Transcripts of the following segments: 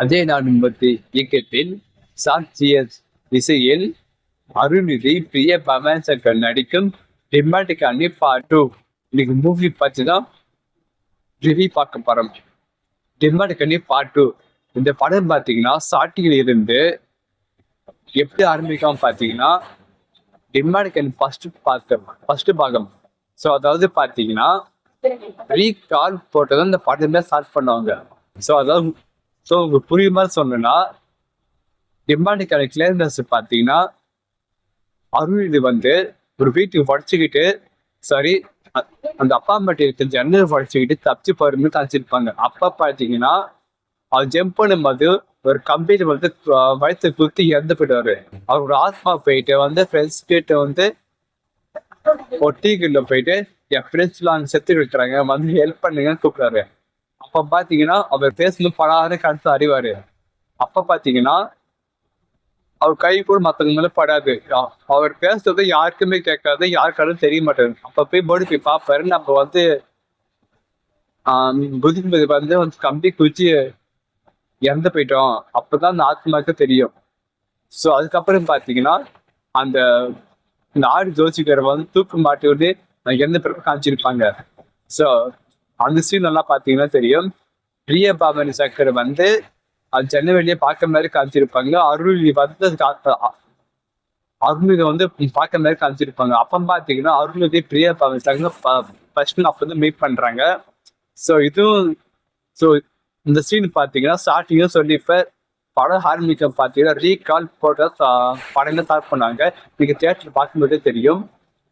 அதே நாடும்பத்தி இயக்கத்தில் சாட்சியஸ் இசையில் அருள்நிதி பிரிய பவன்சக்கர் நடிக்கும் டிமாட்டிக் அணி பார்ட் டூ இன்னைக்கு மூவி பார்த்து தான் ரிவ்யூ பார்க்க போறோம். டிமாட்டிக் அணி பார்ட் டூ இந்த படம் பார்த்தீங்கன்னா சாட்டியில் இருந்து எப்படி ஆரம்பிக்கும் பார்த்தீங்கன்னா டிமாட்டிக் அணி ஃபர்ஸ்ட் பார்க்க ஃபர்ஸ்ட் பாகம். ஸோ அதாவது பார்த்தீங்கன்னா ரீகால் போட்டு தான் இந்த படமே ஸ்டார்ட் பண்ணுவாங்க. ஸோ அதாவது ஸோ உங்களுக்கு புரியுற மாதிரி சொன்னேன்னா டிமாண்டிக்கான கிளியர்னஸ் பார்த்தீங்கன்னா அருள் இது வந்து ஒரு வீட்டுக்கு படிச்சுக்கிட்டு சாரி அந்த அப்பா அம்மாட்டி இருக்க ஜன்னல் படிச்சுக்கிட்டு தப்பிச்சு போறதுன்னு காமிச்சிருப்பாங்க. அப்பா பார்த்தீங்கன்னா அவர் ஜம்ப் பண்ணும்போது ஒரு கம்பெனி வந்து அஹ், குத்தி இறந்து போயிடுவாரு. அவரோட ஆத்மா போயிட்டு வந்து ஃப்ரெண்ட்ஸ் கிட்ட வந்து ஒரு டீ கடையில போயிட்டு என் ஃப்ரெண்ட்ஸ்லாம் அங்கே செத்து இருக்கிறாங்க வந்து ஹெல்ப் பண்ணுங்கன்னு கூப்பிடுறாரு. அப்ப பாத்தீங்கன்னா அவர் பேசணும் படாத கருத்து அறிவாரு. அப்ப பாத்தீங்கன்னா அவர் கை கூட மத்தவங்க மேல படாது. அவர் பேசுறது யாருக்குமே கேட்காது யாருக்காலும் தெரிய மாட்டாரு அப்ப போய் போர்டு போய் பார்ப்பாரு நம்ம வந்து ஆஹ் வந்து வந்து கம்பி குச்சி இறந்து போயிட்டோம். அப்பதான் அந்த ஆத்மாக்கு தெரியும். ஸோ அதுக்கப்புறம் பாத்தீங்கன்னா அந்த நாடு ஜோசிக்கிற வந்து தூக்கு மாட்டி விட்டு இறந்த பிறகு காமிச்சிருப்பாங்க. ஸோ அந்த சீன் எல்லாம் பார்த்தீங்கன்னா தெரியும். பிரிய பாபனி சக்கர் வந்து அது சென்னை வெளியே பார்க்க மாதிரி காமிச்சிருப்பாங்க அருள் வந்து கா- அருள்நிதி வந்து பார்க்க மாதிரி காமிச்சிருப்பாங்க. அப்போ பார்த்தீங்கன்னா அருள்நிதி பிரிய பாபனி சக்கர் ஃபர்ஸ்ட் அப்போ வந்து மீட் பண்ணுறாங்க ஸோ இதுவும் ஸோ இந்த சீன் பார்த்தீங்கன்னா ஸ்டார்டிங்கும் சொல்லி இப்போ படம் ஆரம்பிக்க பார்த்தீங்கன்னா ரீகால் போட்ட படம் என்ன ஸ்டார்ட் பண்ணாங்க. நீங்கள் தியேட்டர் பார்க்கும்போதே தெரியும்.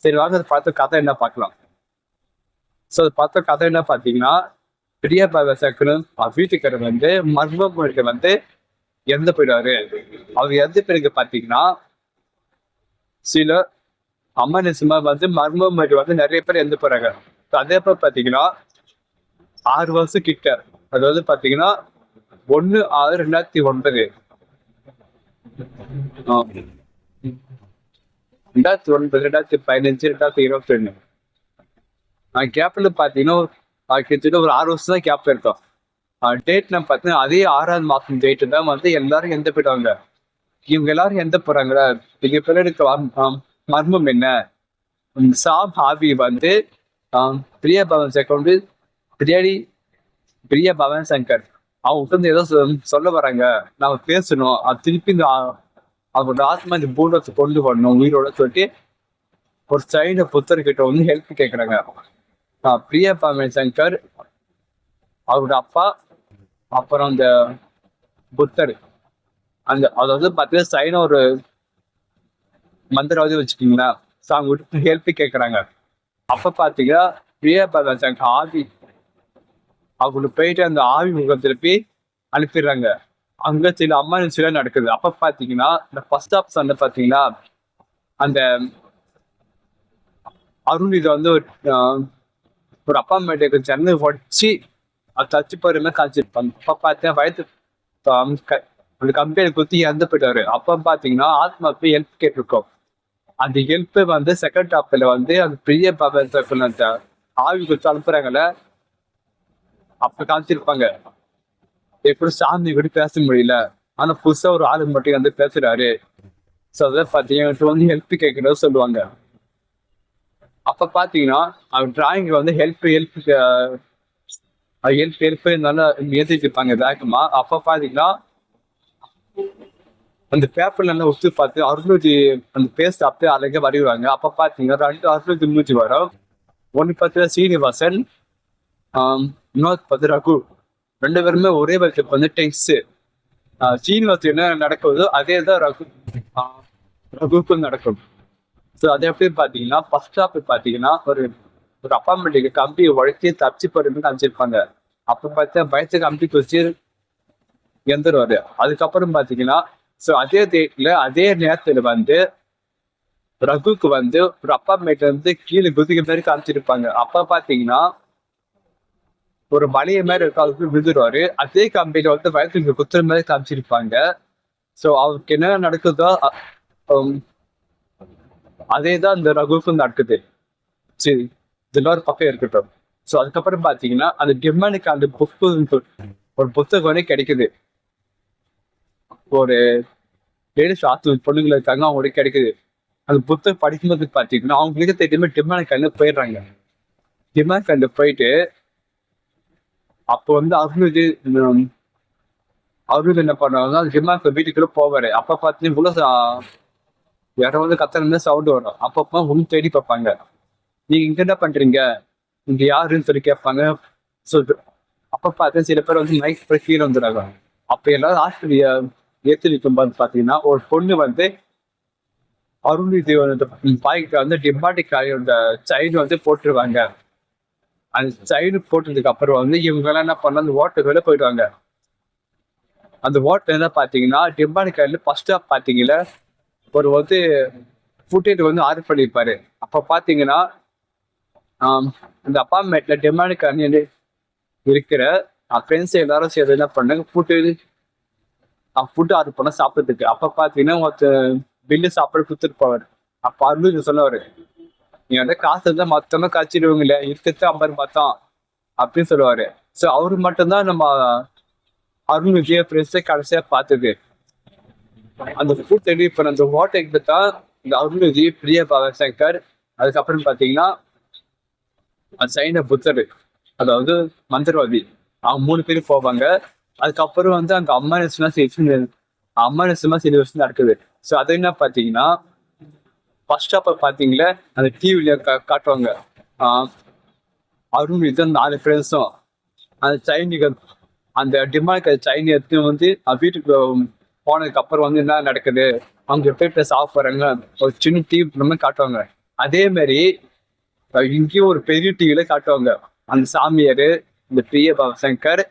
சரி வாங்க அதை பார்த்து கதை என்ன பார்க்கலாம். ஸோ அது பார்த்த கதை என்ன பார்த்தீங்கன்னா பெரிய பாபா வீட்டுக்கார வீட்டுக்காரர் வந்து மர்மம் வந்து இறந்து போயிடுவாரு. அவர் இறந்து பிறகு பார்த்தீங்கன்னா சில அம்மனிசமா வந்து மர்மம் வந்து நிறைய பேர் இறந்து போறாங்க. அதே போல பார்த்தீங்கன்னா ஆறு வருஷம் கிட்ட அதாவது பார்த்தீங்கன்னா ஒன்று ஆறு ரெண்டாயிரத்தி ஒன்பது. ரெண்டாயிரத்தி ஒன்பது ரெண்டாயிரத்தி பதினஞ்சு ரெண்டாயிரத்தி இருபத்தி ரெண்டு. கேப்பில் பார்த்தீங்கன்னா கிட்டத்தட்ட ஒரு ஆறு வருஷம் தான் கேப் எடுத்தோம். டேட் நான் பார்த்தீங்கன்னா அதே ஆறாவது மாதம் டேட்டு தான் வந்து எல்லாரும் எந்த போயிடுவாங்க இவங்க எல்லாரும் எந்த போகிறாங்களா இங்க பிறருக்கு மர்மம் என்ன? உம் சாம் ஹாபி வந்து ஆஹ் பிரியா பவன் செகண்ட் பிரியாடி பிரியா பவன் சங்கர் அவங்க வந்து ஏதோ சொல்ல வராங்க. நாம பேசணும். அது திருப்பி இந்த அவங்களோட ஆத்மா இந்த பூண்டத்தை கொண்டு வரணும். உயிரோட சொல்லிட்டு ஒரு சைன புத்தர்கிட்ட வந்து ஹெல்ப் கேட்குறாங்க பிரியா பவன் சங்கர் அவரோட அப்பா அப்புறம் அந்த புத்தர். அந்த அதாவது பார்த்தீங்கன்னா சைன ஒரு மந்திரவாதி வச்சுக்கீங்களா? ஸோ அவங்க ஹெல்ப் கேட்குறாங்க அப்போ பார்த்தீங்கன்னா பிரியா பவன் சங்கர் ஆவி அவங்களுக்கு போயிட்டு அந்த ஆவி முகம் திருப்பி அனுப்பிடுறாங்க. அங்க சில அம்மா சில நடக்குது. அப்ப பாத்தீங்கன்னா இந்த ஃபர்ஸ்ட் ஆப் சண்டை பாத்தீங்கன்னா அந்த அருண் இதை வந்து ஒரு அப்பா அம்மாட்டுக்கு சென்னை உடச்சி அது தச்சு போறமே காய்ச்சிருப்பாங்க அப்ப பார்த்தேன் வயது அந்த கம்பெனி குத்தி இறந்து போயிட்டாரு. அப்ப பாத்தீங்கன்னா ஆத்மா போய் ஹெல்ப் கேட்டிருக்கோம். அந்த ஹெல்ப் வந்து செகண்ட் டாப்ல வந்து அந்த பெரிய பாப்பா அந்த ஆவி கொடுத்து அனுப்புறாங்கல்ல அப்ப காமிச்சிருப்பாங்க. எப்படி சாமி கூட பேச முடியல. ஆனா புதுசா ஒரு ஆளு மட்டும் வந்து பேசுறாரு. ஸோ அதான் பார்த்தீங்கன்னா வந்து ஹெல்ப் கேட்கணும்னு சொல்லுவாங்க. அப்ப பாத்தீங்கன்னா அவர் டிராயிங் வந்து ஹெல்ப் ஹெல்ப் ஹெல்ப் ஹெல்ப் நல்லா ஏற்றிட்டு இருப்பாங்க வேகமா. அப்ப பாத்தீங்கன்னா அந்த பேப்பர் நல்லா ஒத்து பார்த்து அறுநூத்தி அந்த பேஸ்ட் அப்படியே அழகாக வரைவாங்க அப்போ பார்த்தீங்கன்னா ரெண்டு அறுநூத்தி முன்னூத்தி வரும். ஒன்னு பார்த்தீங்கன்னா சீனிவாசன் இன்னொரு பார்த்து ரகு. ரெண்டு பேருமே ஒரே வயசுக்கு வந்து டென்ஸ் சீனிவாசன் என்ன நடக்குதோ அதே தான் ரகு ரகுக்கும் நடக்கும். ஸோ அதே அப்படியே பார்த்தீங்கன்னா ஃபர்ஸ்ட் ஸ்டாப் பார்த்தீங்கன்னா ஒரு ஒரு அப்பார்ட்மெண்ட்டுக்கு கம்பி உழைச்சி தப்பிச்சு போடுறதுன்னு காமிச்சிருப்பாங்க. அப்போ பார்த்தா பயத்து கம்பி குச்சி எந்திருவாரு. அதுக்கப்புறம் பார்த்தீங்கன்னா ஸோ அதே டேட்டில் அதே நேரத்தில் வந்து ரகுக்கு வந்து ஒரு அப்பார்ட்மெண்ட்ல இருந்து கீழே குதிக்கிற மாதிரி காமிச்சிருப்பாங்க. அப்போ பார்த்தீங்கன்னா ஒரு மலைய மாதிரி இருக்கும் அதுக்கு விழுந்துருவாரு. அதே கம்பெனில வந்து வயசுக்கு குத்துற மாதிரி காமிச்சிருப்பாங்க. ஸோ அவருக்கு என்ன நடக்குதோ அதே தான் இந்த ரகுக்கும் நடக்குது சரி இதெல்லாம் பக்கம் இருக்கட்டும். ஸோ அதுக்கப்புறம் பார்த்தீங்கன்னா அந்த டிமானுக்கு அந்த புக்கு ஒரு புத்தகம் வந்து கிடைக்குது. ஒரு லேடிஸ் ஆத்து பொண்ணுங்களை இருக்காங்க அவங்களுக்கு கிடைக்குது. அந்த புத்தகம் படிக்கும்போது பார்த்தீங்கன்னா அவங்களுக்கு தெரியுமே டிமாண்ட் கண்டு போயிடுறாங்க. டிமாண்ட் கண்டு போயிட்டு அப்போ வந்து அவருக்கு அவருக்கு என்ன பண்ணுவாங்க அந்த வீட்டுக்குள்ளே போவார். அப்போ அப்ப பார்த்தீங்கன்னா உள்ள யாரோ வந்து கத்துறது சவுண்ட் வரும். அப்பப்போ உன் தேடி பார்ப்பாங்க. நீங்க இங்க என்ன பண்றீங்க? இங்க யாருன்னு சொல்லி கேட்பாங்க. ஸோ அப்ப பார்த்து சில பேர் வந்து மைக் போய் கீழே வந்துடுறாங்க. அப்ப எல்லாரும் ஆஸ்திரேலியா ஏற்றி நிற்கும் போது பாத்தீங்கன்னா ஒரு பொண்ணு வந்து அருள்நிதி பாய்க்கு வந்து டிமாட்டிக் அந்த சைடு வந்து போட்டுருவாங்க. அந்த சைடு போட்டதுக்கு அப்புறம் வந்து இவங்க எல்லாம் என்ன பண்ண அந்த வாட்டர் போயிடுவாங்க. அந்த வாட்டர் என்ன பாத்தீங்கன்னா டிமாட்டிக் கார்டில் ஃபர்ஸ்ட் ஆஃப் பாத்தீங்கன்னா ஒரு வந்து ஃபுட்டேஜ் வந்து ஆர்டர் பண்ணியிருப்பாரு அப்ப பாத்தீங்கன்னா இந்த அந்த அப்பார்ட்மெண்ட்ல டிமாண்டிக் இருக்கிற இருக்கிற ஃப்ரெண்ட்ஸ் எல்லாரும் சேர்ந்து என்ன பண்ணாங்க ஃபுட்டு ஃபுட்டு ஆர்டர் பண்ண சாப்பிட்றதுக்கு. அப்ப பார்த்தீங்கன்னா ஒருத்தர் பில்லு சாப்பிட கொடுத்துட்டு போவார். அப்ப அருள் சொல்லுவாரு நீ வந்து காசு இருந்தால் மொத்தமாக காய்ச்சிடுவீங்க இல்ல இருக்கிறது ஐம்பது மொத்தம் அப்படின்னு சொல்லுவாரு. ஸோ அவர் மட்டும்தான் நம்ம அருள் விஜய ஃப்ரெண்ட்ஸை கடைசியா பார்த்தது. அந்த ஃபுட் டெலிவரி பண்ண அந்த ஹோட்டலுக்கு தான் இந்த அருள்நிதி விஜய் பிரிய சங்கர் அதுக்கப்புறம் பாத்தீங்கன்னா அந்த சைன புத்தர் அதாவது மந்திரவாதி. அவங்க மூணு பேரும் போவாங்க. அதுக்கப்புறம் வந்து அந்த அம்மா நெசுமா சரி அம்மா நெசுமா சில நடக்குது. ஸோ அது என்ன பார்த்தீங்கன்னா ஃபர்ஸ்ட் அப்ப பாத்தீங்களா அந்த டிவில காட்டுவாங்க. ஆஹ் அருண் இது நாலு ஃப்ரெண்ட்ஸும் அந்த சைனிகள் அந்த டிமாண்ட் சைனி எடுத்து வந்து வீட்டுக்கு போனதுக்கு அப்புறம் வந்து என்ன நடக்குது? அவங்க எப்படி போய் சாப்பிட்றாங்க ஒரு சின்ன டீ மாதிரி காட்டுவாங்க. அதே மாதிரி இங்கேயும் ஒரு பெரிய டிவில காட்டுவாங்க. அந்த சாமியார் இந்த பிரிய சங்கர்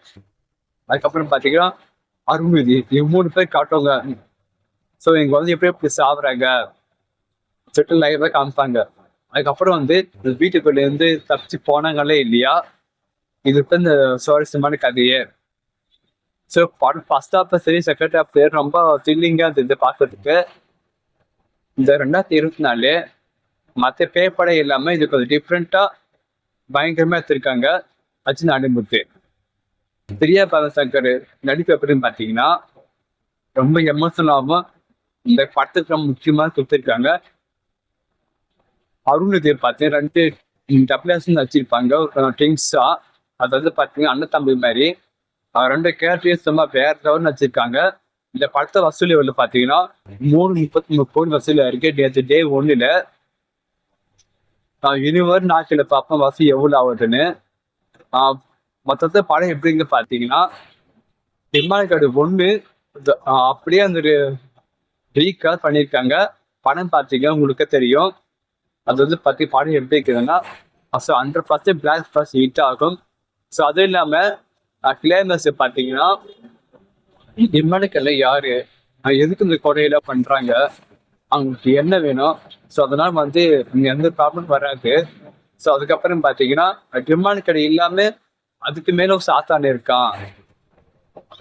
அதுக்கப்புறம் பார்த்தீங்கன்னா அருள்மதி இவங்க மூணு பேர் காட்டுவாங்க. ஸோ இங்க வந்து எப்படி எப்படி சாப்பிட்றாங்க செட்டில் லைஃபாக காமிப்பாங்க. அதுக்கப்புறம் வந்து வீட்டுக்குள்ளே இருந்து தப்பிச்சு போனாங்களே இல்லையா? இது இப்ப இந்த சுவாரஸ்யமான கதையே. ஸோ படம் ஃபர்ஸ்ட் ஹாஃப் சரி செகண்ட் ஹாஃப் ரொம்ப த்ரில்லிங்காக இருந்தது பார்க்கறதுக்கு. இந்த ரெண்டாயிரத்தி இருபத்தி நாலு மற்ற பேப்படம் இல்லாமல் இது கொஞ்சம் டிஃப்ரெண்ட்டாக பயங்கரமாக எடுத்திருக்காங்க அர்ஜுன் அனுமுத்து பிரியா பாலசங்கர் நடிப்பு எப்படின்னு பார்த்தீங்கன்னா ரொம்ப எமோஷனலாகவும் இந்த படத்துக்கு ரொம்ப முக்கியமாக கொடுத்துருக்காங்க. அருண்நிதி பார்த்தீங்கன்னா ரெண்டு டபுள் வச்சிருப்பாங்க ஒரு அதை வந்து பார்த்தீங்கன்னா அண்ணன் தம்பி மாதிரி. ரெண்டு கேரக்டரையும் சும்மா பேர் லெவல்னு வச்சிருக்காங்க. இந்த படத்தை வசூல் எவ்வளவு பார்த்தீங்கன்னா மூணு முப்பத்தி மூணு கோடி வசூல் இருக்கு நேற்று டே நான் இனிவர் நாட்களை பார்ப்போம் வசூல் எவ்வளவு ஆகுதுன்னு. ஆஹ் மொத்தத்தை படம் எப்படிங்க பார்த்தீங்கன்னா டிமாண்டிகார்டு ஒன்று அப்படியே அந்த ரீகால் பண்ணியிருக்காங்க படம் பார்த்தீங்க உங்களுக்கு தெரியும். அது வந்து பத்தி படம் எப்படி இருக்குதுன்னா so hundred percent block first hit ஆகும். ஸோ அதுவும் இல்லாமல் கிளியர்னஸ் பார்த்தீங்கன்னா டிமாண்டிக்கல்ல யாரு? எதுக்கு இந்த கொடையெல்லாம் பண்றாங்க? அவங்களுக்கு என்ன வேணும்? ஸோ அதனால வந்து இங்க எந்த ப்ராப்ளம் வராது. ஸோ அதுக்கப்புறம் பார்த்தீங்கன்னா டிமாண்ட் கடை இல்லாம அதுக்கு மேல ஒரு சாத்தான் இருக்கான்.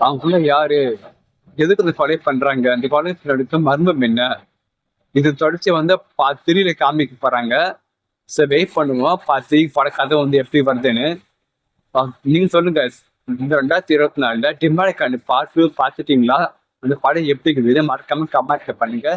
அவங்களும் யாரு? எதுக்கு இந்த கொலை பண்றாங்க? அந்த கொலை நடக்க மர்மம் என்ன? இது தொடர்ச்சி வந்து பா திரியில காமிக்க போறாங்க. ஸோ வெயிட் பண்ணுவோம். பார்த்து பட கதை வந்து எப்படி வருதுன்னு. நீங்க சொல்லுங்க. இந்த ரெண்டாயிரத்தி இருபத்தி நாலுல டிமாண்டிக்கான பார்ட் பார்த்துட்டீங்களா? அந்த படம் எப்படி இருக்குது? மறக்காம கமெண்ட் பண்ணுங்க.